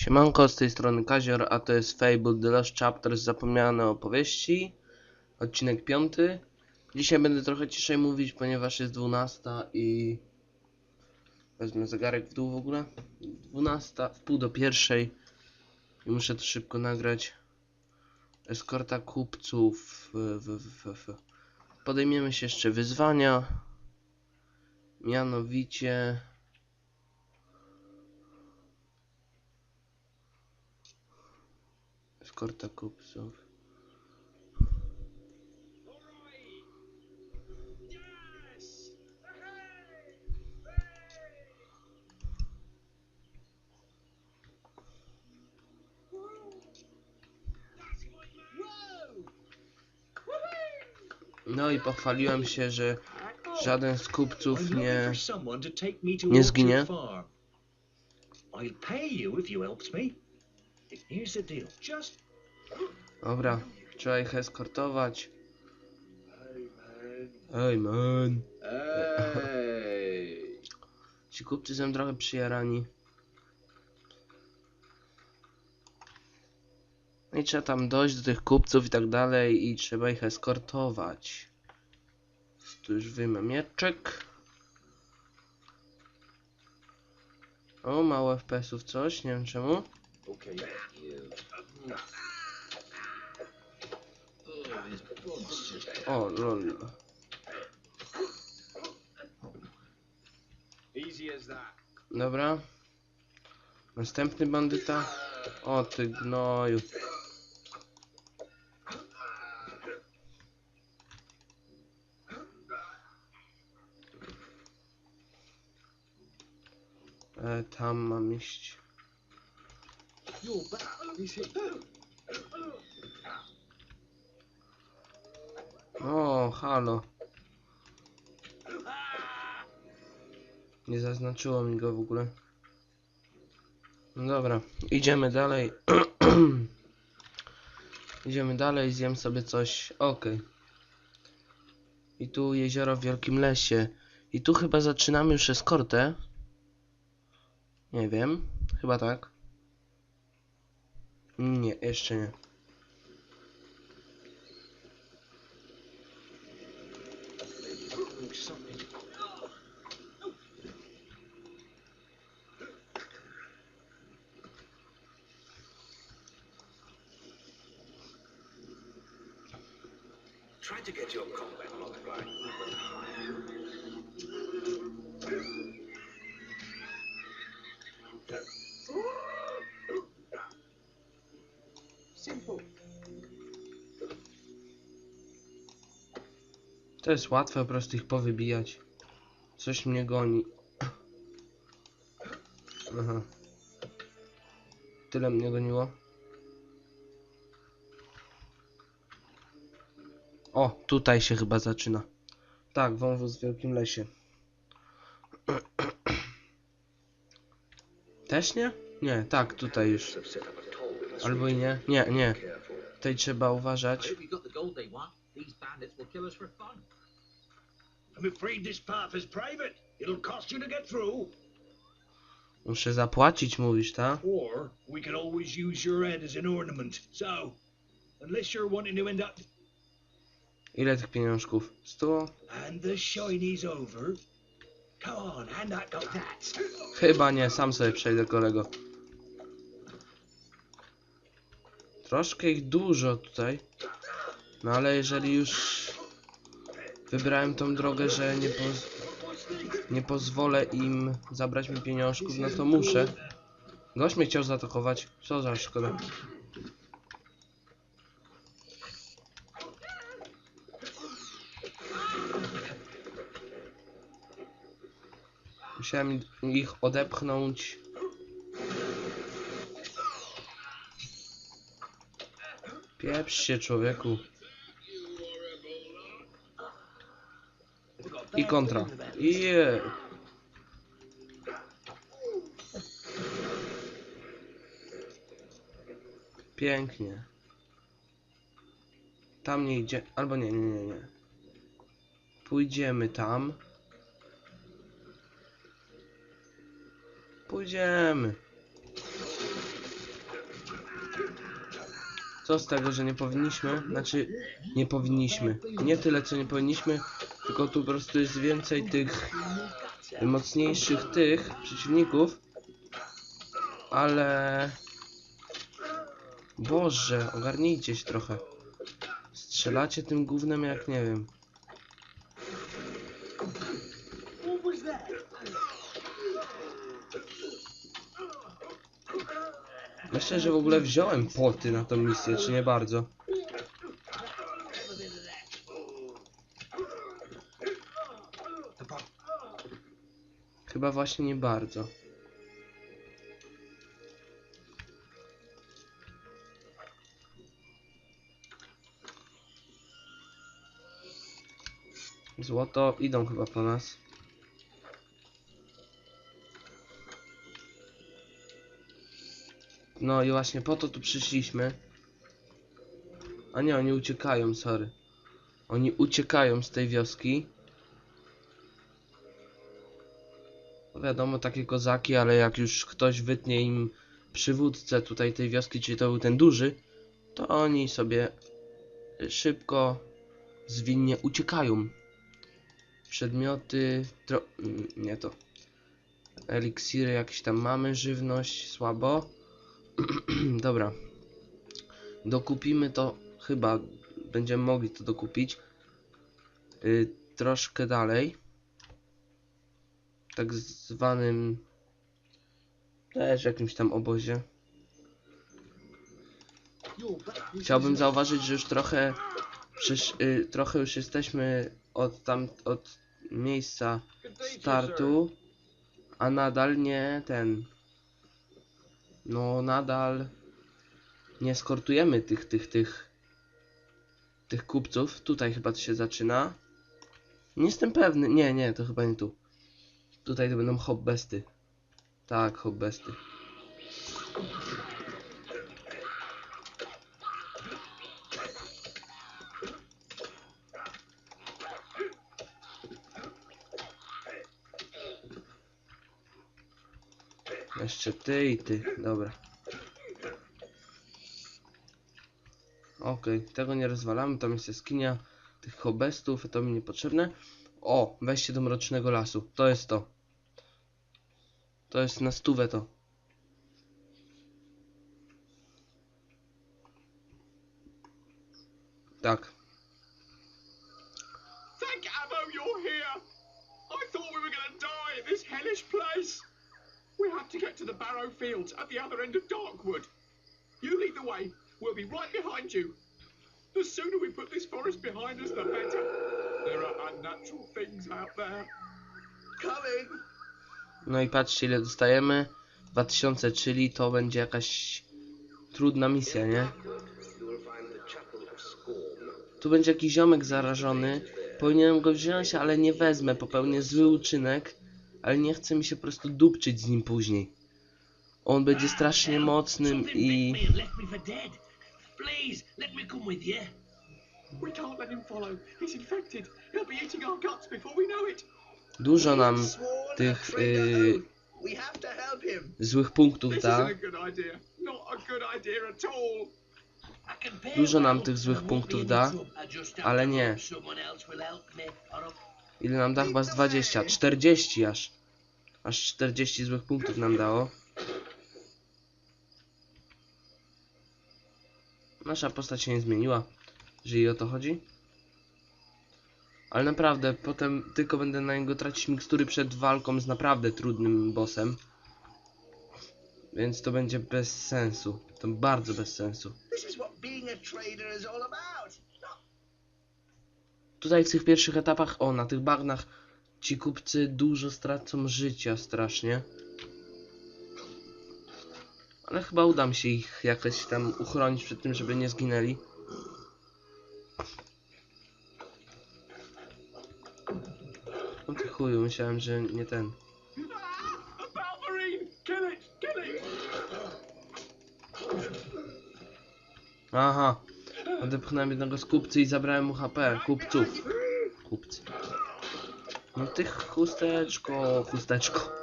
Siemanko, z tej strony Kazior, a to jest Fable The Lost Chapters Zapomniane opowieści, odcinek piąty. Dzisiaj będę trochę ciszej mówić, ponieważ jest 12 i... Wezmę zegarek w dół w ogóle. 12, w pół do pierwszej i muszę to szybko nagrać. Eskorta kupców. Podejmiemy się jeszcze wyzwania. Mianowicie... Eskorta kupców. No i pochwaliłem się, że żaden z kupców nie... nie zginie. I'll pay you if you helps me. Here's the deal. Just Dobra, trzeba ich eskortować. Ej man. Hey. Ci kupcy są trochę przyjarani. No i trzeba tam dojść do tych kupców i tak dalej i trzeba ich eskortować. Tu już wyjmę mieczek. O, mało FPS-ów coś, nie wiem czemu. Okay. O, lol. Dobra. Następny bandyta. O, ty gnoju. E, tam mam iść. Halo. Nie zaznaczyło mi go w ogóle. No dobra, idziemy dalej. idziemy dalej, zjem sobie coś. Okej. I tu jezioro w wielkim lesie. I tu chyba zaczynamy już eskortę. Nie wiem, chyba tak. Nie, jeszcze nie. To jest łatwe po prostu ich powybijać. Coś mnie goni. Aha. Tyle mnie goniło. O, tutaj się chyba zaczyna. Tak, wąwóz w wielkim lesie. Też nie? Nie, tak, tutaj już. Albo i nie. Nie, nie. Tutaj trzeba uważać. I'm afraid this path is private. It'll cost you to get through. Muszę zapłacić, mówisz, tak? Or we always use your head as an ornament. So, unless you're wanting to end up Ile tych pieniążków? 100? and the shiny's over, come on, hand that go that. Chyba nie, sam sobie przejdę kolego. Troszkę ich dużo tutaj. No ale jeżeli już wybrałem tą drogę, że nie, poz nie pozwolę im zabrać mi pieniążków, no to muszę. Gość mnie chciał zaatakować. Co za szkoda. Musiałem ich odepchnąć. Pieprz się człowieku. Kontra. Je. Pięknie. Tam nie idzie. Albo nie, nie, nie, nie. Pójdziemy tam. Pójdziemy. Co z tego, że nie powinniśmy? Znaczy, nie powinniśmy. Nie tyle, co nie powinniśmy, tylko tu po prostu jest więcej tych mocniejszych tych przeciwników. Ale... Boże, ogarnijcie się trochę. Strzelacie tym gównem jak nie wiem. Myślę, że w ogóle wziąłem poty na tą misję, czy nie bardzo. Chyba właśnie nie bardzo. Złoto idą chyba po nas. No i właśnie po to tu przyszliśmy. A nie, oni uciekają, sorry. Oni uciekają z tej wioski. Wiadomo, takie kozaki, ale jak już ktoś wytnie im przywódcę tutaj tej wioski, czyli to był ten duży, to oni sobie szybko, zwinnie uciekają. Przedmioty, tro... mm, nie to. Eliksiry jakieś tam mamy, żywność, słabo. Dobra. Dokupimy to, chyba będziemy mogli to dokupić. Y, troszkę dalej. Tak zwanym też jakimś tam obozie. Chciałbym zauważyć, że już trochę y, trochę już jesteśmy od tam od miejsca startu, a nadal nie ten no nadal nie skortujemy tych, tych, tych tych kupców. Tutaj chyba to się zaczyna. Nie jestem pewny. Nie, nie, to chyba nie tu. Tutaj to będą hobbesty. Tak, hobbesty. Jeszcze ty i ty, dobra. Okej, tego nie rozwalamy, tam jest jaskinia tych hobbestów, to mi niepotrzebne. O, wejście do mrocznego lasu, to jest to. To jest na stówę to. Tak. Thank Amo you're here! I thought we were going to die in this hellish place! We have to get to the Barrow Fields at the other end of Darkwood. You lead the way, we'll be right behind you. The sooner we put this forest behind us, the better. There are unnatural things out there. Coming! No i patrzcie ile dostajemy. 2000, czyli to będzie jakaś trudna misja, nie? Tu będzie jakiś ziomek zarażony. Powinienem go wziąć, ale nie wezmę. Popełnię zły uczynek. Ale nie chce mi się po prostu dupczyć z nim później. On będzie strasznie mocnym i... We can't let him follow. He's infected. He'll be eating our guts before we know it. Dużo nam tych y, złych punktów da. pay Dużo nam tych złych punktów da, ale nie. Ile nam da? Chyba z 20. 40 aż. Aż 40 złych punktów nam dało. Nasza postać się nie zmieniła, jeżeli o to chodzi. Ale naprawdę, potem tylko będę na niego tracić mikstury przed walką z naprawdę trudnym bossem. Więc to będzie bez sensu. To bardzo bez sensu. Tutaj w tych pierwszych etapach, o, na tych bagnach, ci kupcy dużo stracą życia strasznie. Ale chyba uda mi się ich jakoś tam uchronić przed tym, żeby nie zginęli. Chuju, myślałem, że nie ten. Aha, odepchnąłem jednego z kupcy i zabrałem mu HP. Kupców. Kupcy. No ty chusteczko, chusteczko.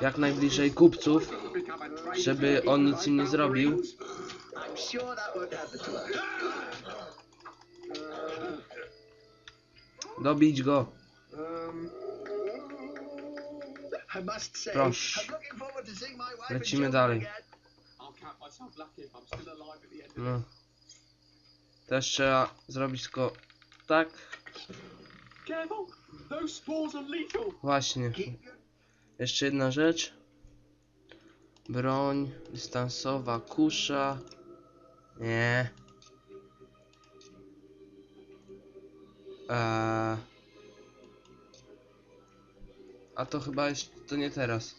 jak najbliżej kupców, żeby on nic im nie zrobił. Dobić go. Um, Proszę. Lecimy dalej. No. Też trzeba zrobić tylko tak. Właśnie. Jeszcze jedna rzecz. Broń dystansowa, kusza. Nie. Eee. A to chyba jest, to nie teraz.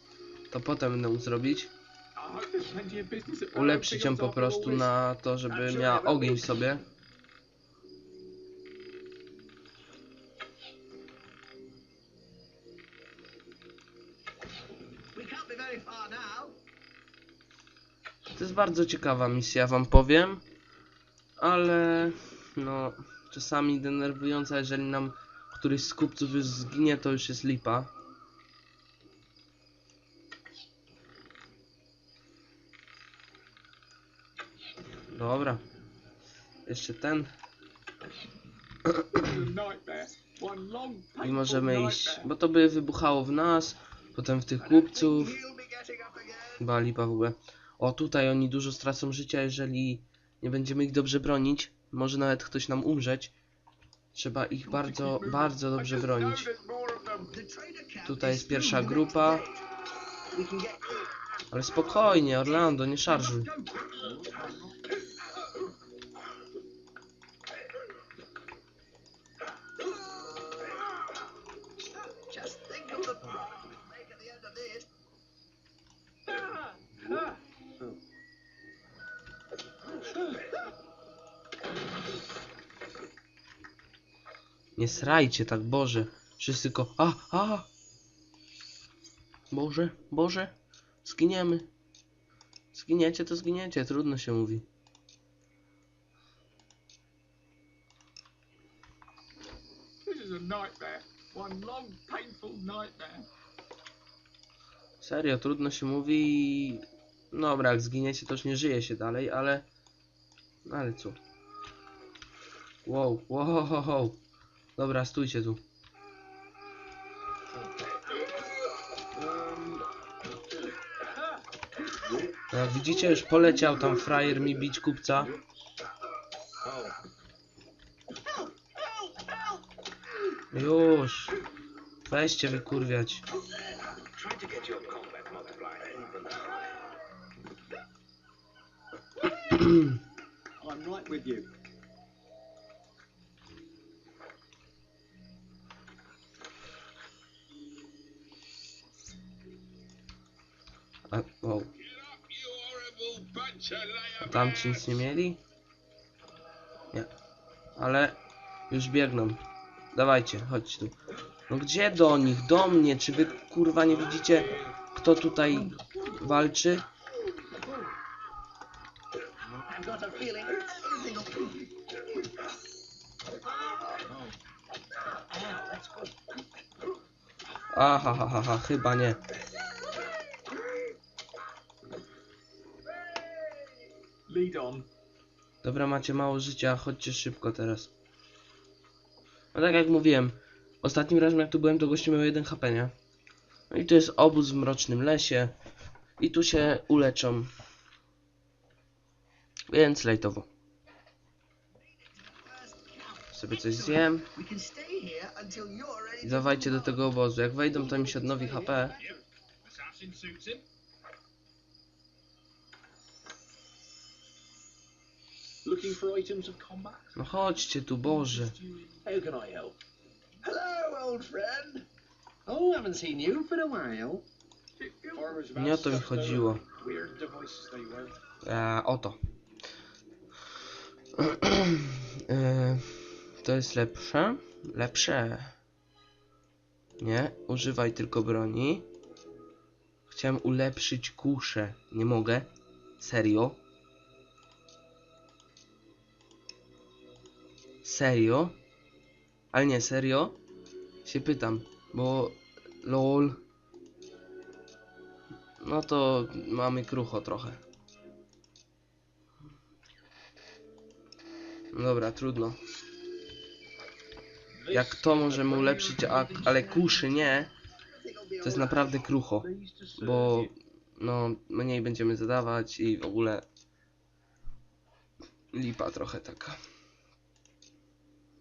To potem będę mógł zrobić. Ulepszyć ją po prostu na to, żeby miała ogień sobie. We can't be very far now. To jest bardzo ciekawa misja, wam powiem. Ale no, czasami denerwująca, jeżeli nam któryś z kupców już zginie, to już jest lipa. Dobra. Jeszcze ten i możemy iść. Bo to by wybuchało w nas, potem w tych kupców. Chyba lipa w ogóle. O, tutaj oni dużo stracą życia, jeżeli nie będziemy ich dobrze bronić. Może nawet ktoś nam umrzeć. Trzeba ich bardzo, bardzo dobrze bronić. Tutaj jest pierwsza grupa. Ale spokojnie, Orlando, nie szarżuj. Nie srajcie tak, Boże. Wszyscy tylko... A, a! Boże, Boże. Zginiemy. Zginiecie, to zginiecie. Trudno się mówi. Serio, trudno się mówi. Dobra, jak zginiecie, to już nie żyje się dalej, ale... No ale co? Wow, wow, wow, wow. Dobra, stójcie tu. Jak widzicie, już poleciał tam frajer mi bić kupca. Już. Weźcie wykurwiać. I'm right with you. Wow. A tamci nic nie mieli? Nie. Ale już biegną. Dawajcie, chodź tu. No gdzie do nich? Do mnie. Czy wy kurwa nie widzicie kto tutaj walczy? Aha, ha, ha, ha, chyba nie. Lead on. Dobra, macie mało życia, chodźcie szybko teraz. No tak jak mówiłem, ostatnim razem jak tu byłem, to gościu miał 1 HP, nie? No i to jest obóz w mrocznym lesie. I tu się uleczą. Więc lejtowo. Sobie coś zjem. I dawajcie do tego obozu. Jak wejdą, to mi się odnowi HP. Assassin suits him. Looking for items of combat? No chodźcie tu, Boże. How can I help? Hello, old friend. Oh, haven't seen you for a while. Nie o to mi chodziło. E, oto. e, to jest lepsze. Lepsze. Nie, używaj tylko broni. Chciałem ulepszyć kuszę. Nie mogę. Serio? Serio? Ale nie, serio? Się pytam, bo lol. No to mamy krucho trochę. Dobra, trudno. Jak to możemy ulepszyć, a, ale kuszy nie, to jest naprawdę krucho. Bo no mniej będziemy zadawać i w ogóle lipa trochę taka.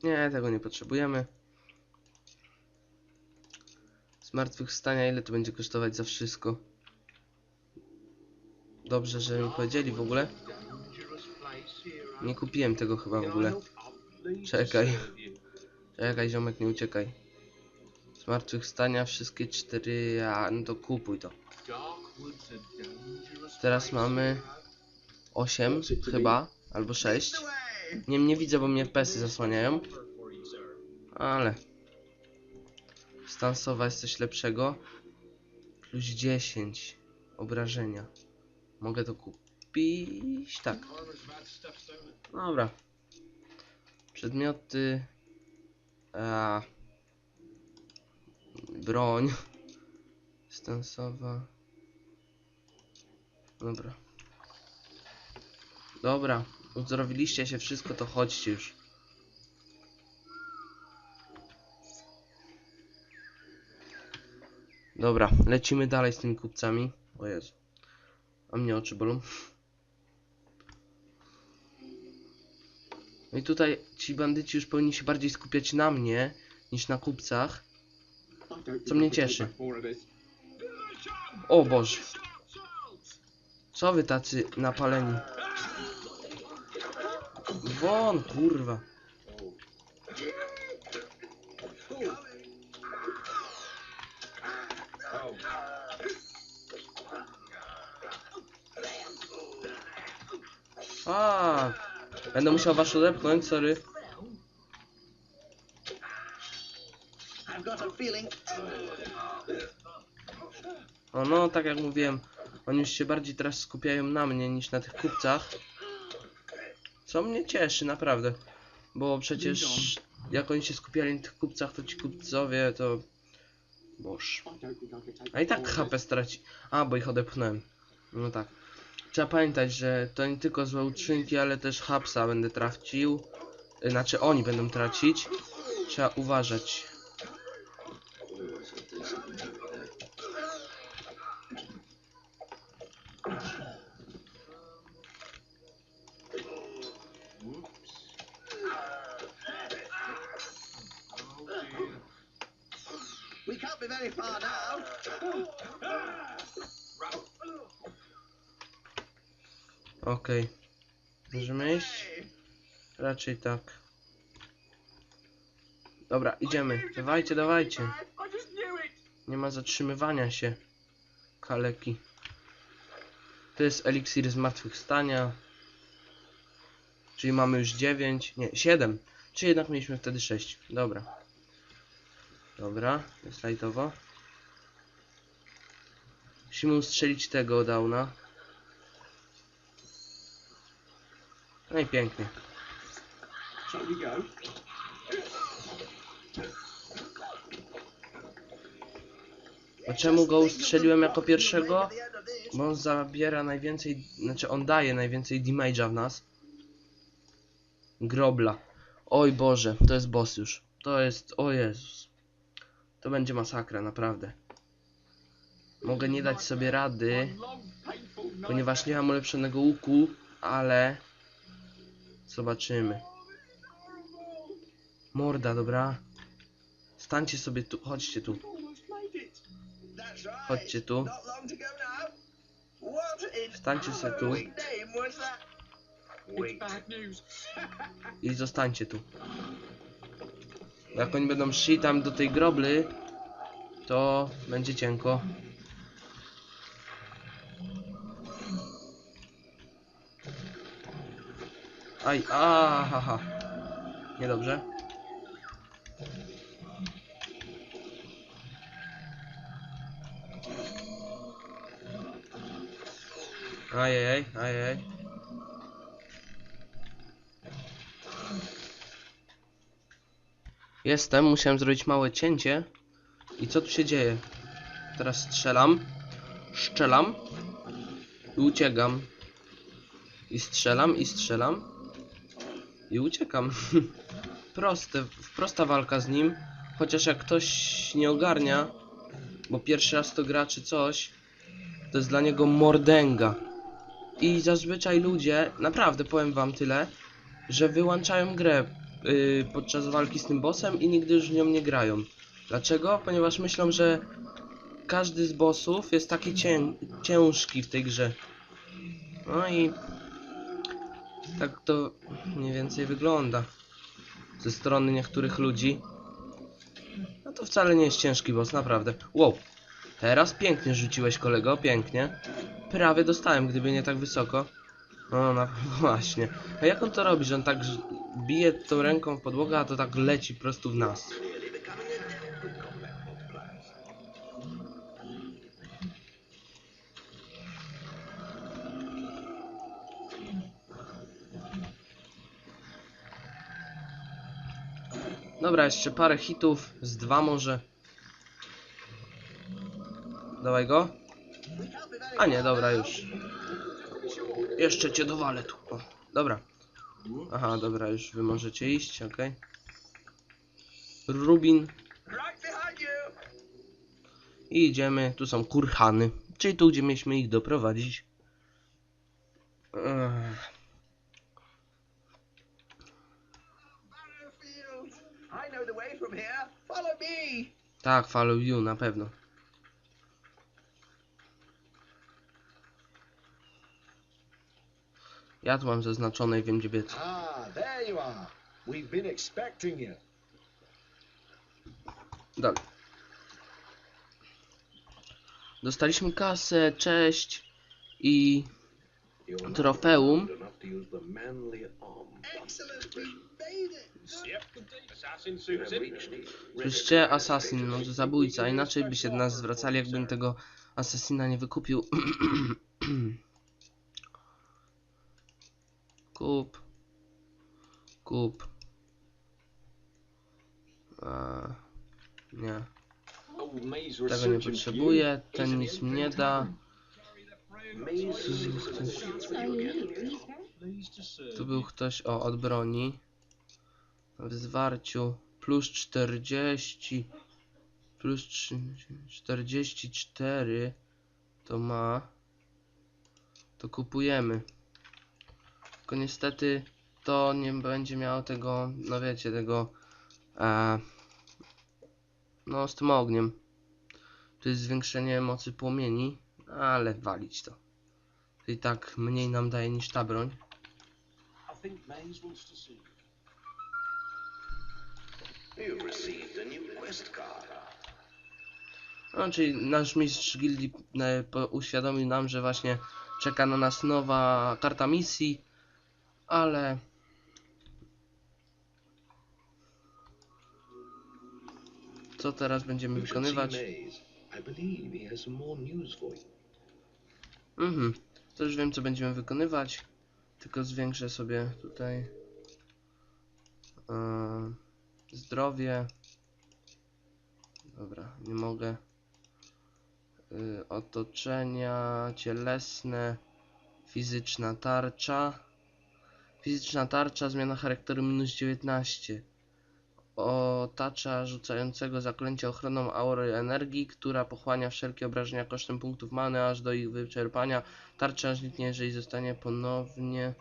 Nie, tego nie potrzebujemy. Zmartwychwstania ile to będzie kosztować za wszystko? Dobrze, że mi powiedzieli w ogóle. Nie kupiłem tego chyba w ogóle. Czekaj. Czekaj ziomek, nie uciekaj. Zmartwychwstania wszystkie cztery, a no to kupuj to. Teraz mamy 8 chyba, albo 6. Nie, nie widzę, bo mnie FPS-y zasłaniają. Ale... Stansowa jest coś lepszego. Plus 10 obrażenia. Mogę to kupić? Tak. Dobra. Przedmioty. A, broń. Stansowa. Dobra. Dobra. Uzdrowiliście się wszystko, to chodźcie już. Dobra, lecimy dalej z tymi kupcami. O Jezu. A mnie oczy bolą. No i tutaj ci bandyci już powinni się bardziej skupiać na mnie niż na kupcach. Co mnie cieszy. O Boże. Co wy tacy napaleni? Won, kurwa. A, będę musiał was odepchnąć, sorry. O no, tak jak mówiłem, oni już się bardziej teraz skupiają na mnie niż na tych kupcach. Co mnie cieszy, naprawdę. Bo przecież jak oni się skupiali na tych kupcach, to ci kupcowie to... Boż. A i tak HP straci. A, bo ich odepchnąłem. No tak. Trzeba pamiętać, że to nie tylko złe uczynki, ale też hapsa będę tracił. Znaczy oni będą tracić. Trzeba uważać. We can't be very far now. Okej. Możemy iść? Raczej tak. Dobra, idziemy. Dawajcie, dawajcie. Nie ma zatrzymywania się. Kaleki. To jest eliksir zmartwychwstania. Czyli mamy już 9, nie, 7. Czy jednak mieliśmy wtedy 6. Dobra. Dobra, jest lajtowo. Musimy ustrzelić tego downa. No i pięknie. A czemu go ustrzeliłem jako pierwszego? Bo on zabiera najwięcej, znaczy on daje najwięcej damage'a w nas. Grobla. Oj Boże, to jest boss już. To jest, o Jezus. To będzie masakra, naprawdę. Mogę nie dać sobie rady, ponieważ nie mam ulepszonego łuku, ale... Zobaczymy. Morda, dobra. Stańcie sobie tu, chodźcie tu. Chodźcie tu. Stańcie sobie tu. i zostańcie tu. Jak oni będą szli tam do tej grobly, to będzie cienko. Aj, a, ha, ha. Niedobrze. Ajajaj, ajajaj. Jestem, musiałem zrobić małe cięcie. I co tu się dzieje? Teraz strzelam. Strzelam. I uciekam. I strzelam, i strzelam. I uciekam. Proste, prosta walka z nim. Chociaż jak ktoś nie ogarnia, bo pierwszy raz to gra czy coś, to jest dla niego mordęga. I zazwyczaj ludzie, naprawdę powiem wam tyle, że wyłączają grę yy, podczas walki z tym bossem i nigdy już w nią nie grają. Dlaczego? Ponieważ myślą, że każdy z bossów jest taki cię ciężki w tej grze. No i tak to mniej więcej wygląda ze strony niektórych ludzi. No to wcale nie jest ciężki boss, naprawdę. Wow, teraz pięknie rzuciłeś kolego, pięknie. Prawie dostałem, gdyby nie tak wysoko. No, no właśnie. A jak on to robi, że on tak bije tą ręką w podłogę, a to tak leci prosto w nas? Dobra, jeszcze parę hitów, z dwa może. Dawaj go. A nie, dobra, już. Jeszcze cię dowalę tu. O, dobra. Aha, dobra, już wy możecie iść, okej. Rubin. I idziemy. Tu są kurhany. Czyli tu, gdzie mieliśmy ich doprowadzić. Ech. Battlefield! I know the way from here. Follow me! Tak, follow you, na pewno. Ja tu mam zaznaczone i wiem gdzie biec. Ah, there you are. We've been expecting you. Dalej. Dostaliśmy kasę, cześć i Trofeum. Excellent, Słyszycie? Assassin, no to zabójca. Inaczej by się do nas zwracali, jakbym tego asasina nie wykupił. Kup. Kup. A, nie, tego nie potrzebuję. Ten nic mi nie da. Tu był ktoś o od broni. W zwarciu plus 40 plus trzy- 44 to ma. To kupujemy. Tylko niestety to nie będzie miało tego, no wiecie, tego e, no z tym ogniem. To jest zwiększenie mocy płomieni, ale walić to. I tak mniej nam daje niż ta broń. I think. You've received a new quest card. No, czyli nasz mistrz gildii e, uświadomił nam, że właśnie czeka na nas nowa karta misji, ale co teraz będziemy You wykonywać? You. Mhm, to już wiem co będziemy wykonywać, tylko zwiększę sobie tutaj e, zdrowie. Dobra, nie mogę. Y, otoczenia cielesne, fizyczna tarcza. Fizyczna tarcza, zmiana charakteru minus 19. Otacza rzucającego zaklęcie ochroną aury energii, która pochłania wszelkie obrażenia kosztem punktów many aż do ich wyczerpania. Tarcza zniknie, jeżeli zostanie ponownie.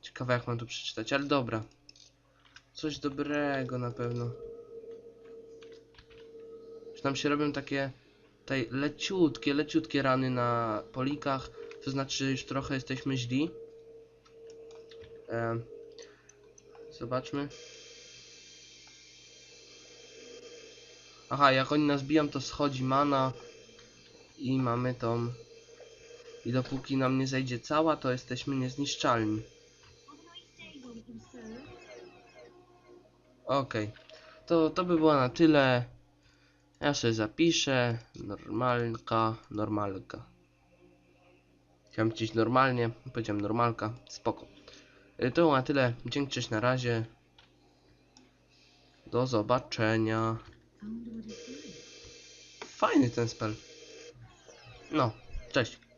Ciekawe jak mam to przeczytać, ale dobra. Coś dobrego na pewno. Że nam się robią takie tutaj leciutkie, leciutkie rany na polikach. To znaczy, już trochę jesteśmy źli. Em, zobaczmy. Aha, jak oni nas biją, to schodzi mana. I mamy tą. I dopóki nam nie zejdzie cała, to jesteśmy niezniszczalni. Okej. To, to by było na tyle. Ja sobie zapiszę. Normalka, normalka. Chciałem powiedzieć normalnie, powiedziałem normalka. Spoko. Y, To było na tyle. Dzięki, cześć, na razie. Do zobaczenia. Fajny ten spell. No. Cześć.